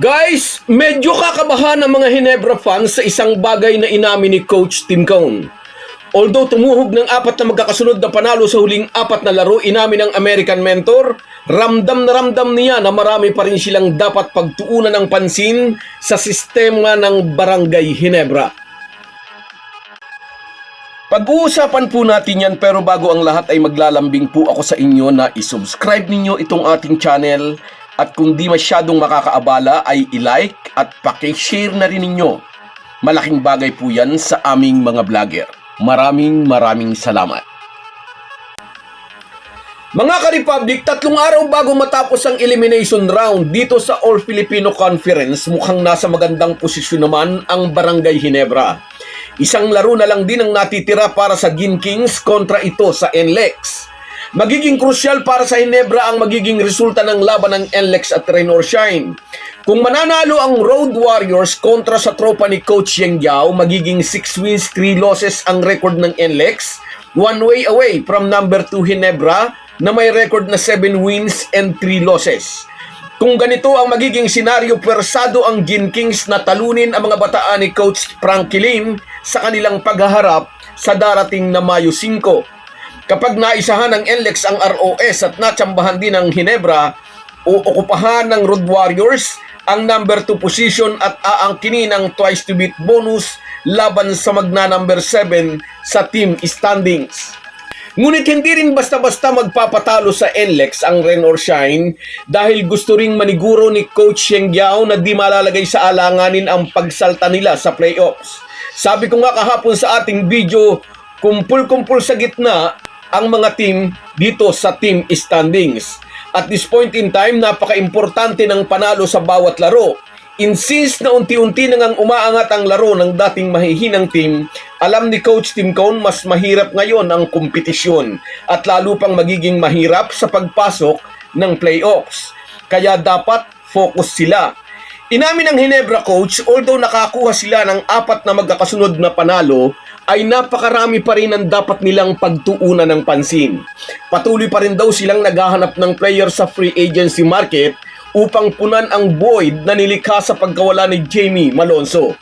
Guys, medyo kakabahan ang mga Hinebra fans sa isang bagay na inamin ni Coach Tim Cone. Although tumuhog ng apat na magkakasunod na panalo sa huling apat na laro, inamin ng American mentor, ramdam na ramdam niya na marami pa rin silang dapat pagtuunan ng pansin sa sistema ng Barangay Hinebra. Pag-uusapan po natin yan pero bago ang lahat ay maglalambing po ako sa inyo na isubscribe ninyo itong ating channel at kung di masyadong makakaabala ay i-like at pakishare na rin ninyo. Malaking bagay po yan sa aming mga vlogger. Maraming maraming salamat. Mga ka-Republic, tatlong araw bago matapos ang elimination round dito sa All Filipino Conference, mukhang nasa magandang posisyon naman ang Barangay Hinebra. Isang laro na lang din ang natitira para sa Gin Kings kontra ito sa NLEX. Magiging krusyal para sa Hinebra ang magiging resulta ng laban ng NLEX at Rain Shine. Kung mananalo ang Road Warriors kontra sa tropa ni Coach Yang Yao, magiging 6 wins, 3 losses ang record ng NLEX, one way away from number 2 Hinebra na may record na 7 wins and 3 losses. Kung ganito ang magiging senaryo, pwersado ang Gin Kings na talunin ang mga bataan ni Coach Frankie Lim sa kanilang paghaharap sa darating na Mayo 5. Kapag naisahan ng NLEX ang ROS at natsambahan din ng Hinebra, uukupahan ng Road Warriors ang number 2 position at aangkinin ang twice to beat bonus laban sa magna number 7 sa team standings. Ngunit hindi rin basta-basta magpapatalo sa NLEX ang Rain or Shine dahil gusto ring maniguro ni Coach Sheng Yao na di malalagay sa alanganin ang pagsalta nila sa playoffs. Sabi ko nga kahapon sa ating video, kumpul-kumpul sa gitna ang mga team dito sa team standings. At this point in time, napaka-importante ng panalo sa bawat laro. Since na unti-unti na ngang umaangat ang laro ng dating mahihinang team, alam ni Coach Tim Cone mas mahirap ngayon ang kompetisyon at lalo pang magiging mahirap sa pagpasok ng playoffs. Kaya dapat focus sila. Inamin ng Hinebra coach, although nakakuha sila ng apat na magkakasunod na panalo, ay napakarami pa rin ang dapat nilang pagtuunan ng pansin. Patuloy pa rin daw silang naghahanap ng player sa free agency market upang punan ang void na nilikha sa pagkawala ni Jamie Malonzo.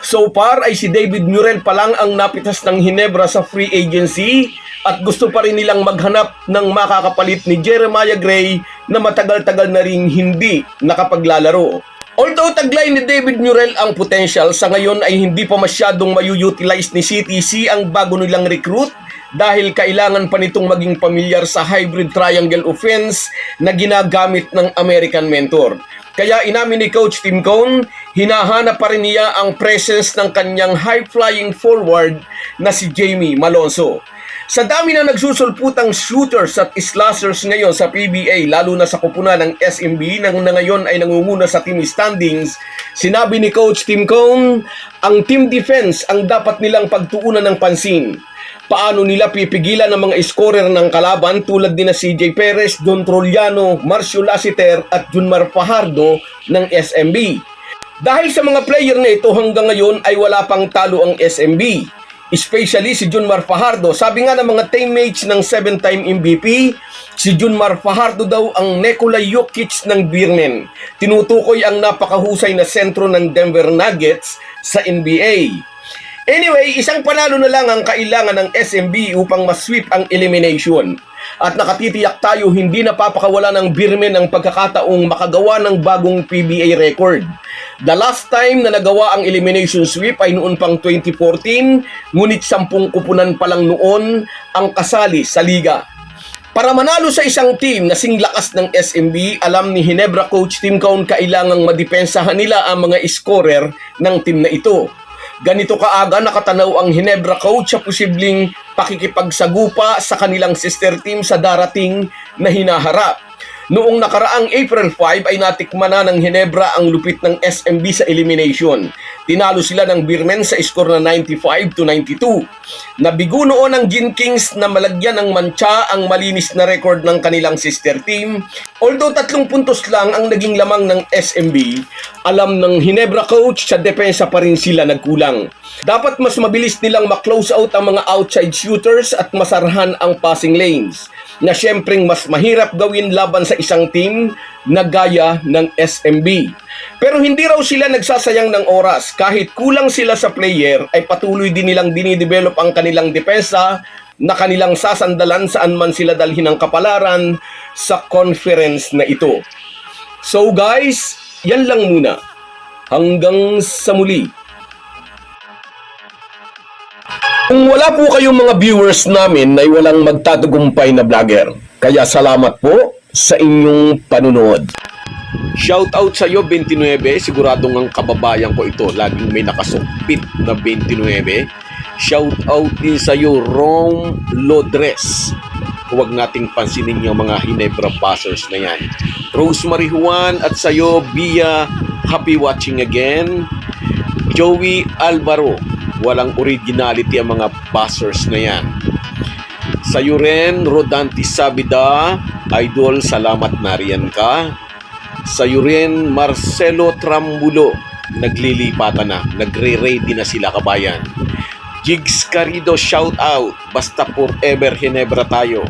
So far ay si David Murrell pa lang ang napitas ng Hinebra sa free agency at gusto pa rin nilang maghanap ng makakapalit ni Jeremiah Gray na matagal-tagal na ring hindi nakapaglalaro. Although taglay ni David Murrell ang potential, sa ngayon ay hindi pa masyadong mayu-utilize ni CTC ang bago nilang recruit dahil kailangan pa nitong maging pamilyar sa hybrid triangle offense na ginagamit ng American mentor. Kaya inamin ni Coach Tim Cone, hinahanap pa rin niya ang presence ng kanyang high-flying forward na si Jamie Malonzo. Sa dami na nagsusulputang shooters at slashers ngayon sa PBA, lalo na sa kupunan ng SMB na na ngayon ay nangunguna sa team standings, sinabi ni Coach Tim Cone, ang team defense ang dapat nilang pagtuunan ng pansin. Paano nila pipigilan ang mga scorer ng kalaban tulad ni na CJ Perez, Don Troliano, Marcio Lassiter at Junmar Fajardo ng SMB. Dahil sa mga player na ito hanggang ngayon ay wala pang talo ang SMB. Especially si Junmar Fajardo. Sabi nga ng mga teammates ng 7-time MVP, si Junmar Fajardo daw ang Nikola Jokic ng Birnen. Tinutukoy ang napakahusay na sentro ng Denver Nuggets sa NBA. Anyway, isang panalo na lang ang kailangan ng SMB upang masweep ang elimination. At nakatitiyak tayo hindi napapakawala ng Birmen ang pagkakataong makagawa ng bagong PBA record. The last time na nagawa ang elimination sweep ay noon pang 2014, ngunit sampung kupunan pa lang noon ang kasali sa liga. Para manalo sa isang team na singlakas ng SMB, alam ni Hinebra coach Tim Cone kailangang madepensahan nila ang mga scorer ng team na ito. Ganito kaaga nakatanaw ang Hinebra coach sa posibleng pakikipagsagupa sa kanilang sister team sa darating na hinaharap. Noong nakaraang April 5 ay natikman na ng Hinebra ang lupit ng SMB sa elimination. Tinalo sila ng Birmen sa score na 95 to 92. Nabigo noon ang Gin Kings na malagyan ng mantsa ang malinis na record ng kanilang sister team. Although tatlong puntos lang ang naging lamang ng SMB, alam ng Hinebra coach sa depensa pa rin sila nagkulang. Dapat mas mabilis nilang ma-close out ang mga outside shooters at masarhan ang passing lanes na syempreng mas mahirap gawin laban sa isang team na gaya ng SMB. Pero hindi raw sila nagsasayang ng oras. Kahit kulang sila sa player, ay patuloy din nilang dinidevelop ang kanilang depensa na kanilang sasandalan saan man sila dalhin ng kapalaran sa conference na ito. So guys, yan lang muna. Hanggang sa muli. Kung wala po kayong mga viewers namin ay walang magtatagumpay na vlogger. Kaya salamat po sa inyong panunood. Shout out sa iyo 29, siguradong ang kababayan ko ito, laging may nakasukpit na 29. Shout out din sa iyo Rom Lodres. Huwag nating pansinin yung mga Hinebra buzzers na yan. Rosemary Juan at sa iyo Bia, happy watching again. Joey Alvaro, walang originality ang mga buzzers na yan. Sa iyo rin, Rodante Sabida, Idol, salamat nariyan ka. Sa iyo rin, Marcelo Trambulo, naglilipatan na, nagre-ready na sila kabayan. Jigs Carido, shout out, basta forever Hinebra tayo.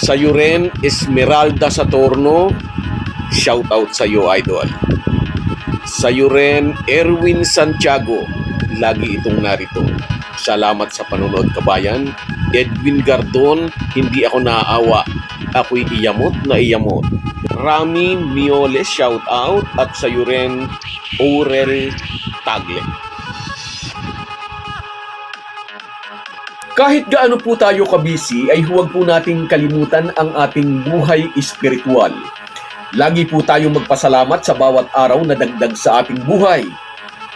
Sa iyo rin, Esmeralda Satorno, shout out sa iyo, Idol. Sa iyo rin, Erwin Santiago, lagi itong narito. Salamat sa panonood kabayan. Edwin Gardon, hindi ako naaawa. Ako'y iyamot na iyamot. Rami Mioles, shout out. At sa iyo rin, Aurel Tagle. Kahit gaano po tayo kabisi, ay huwag po nating kalimutan ang ating buhay espiritual. Lagi po tayong magpasalamat sa bawat araw na dagdag sa ating buhay.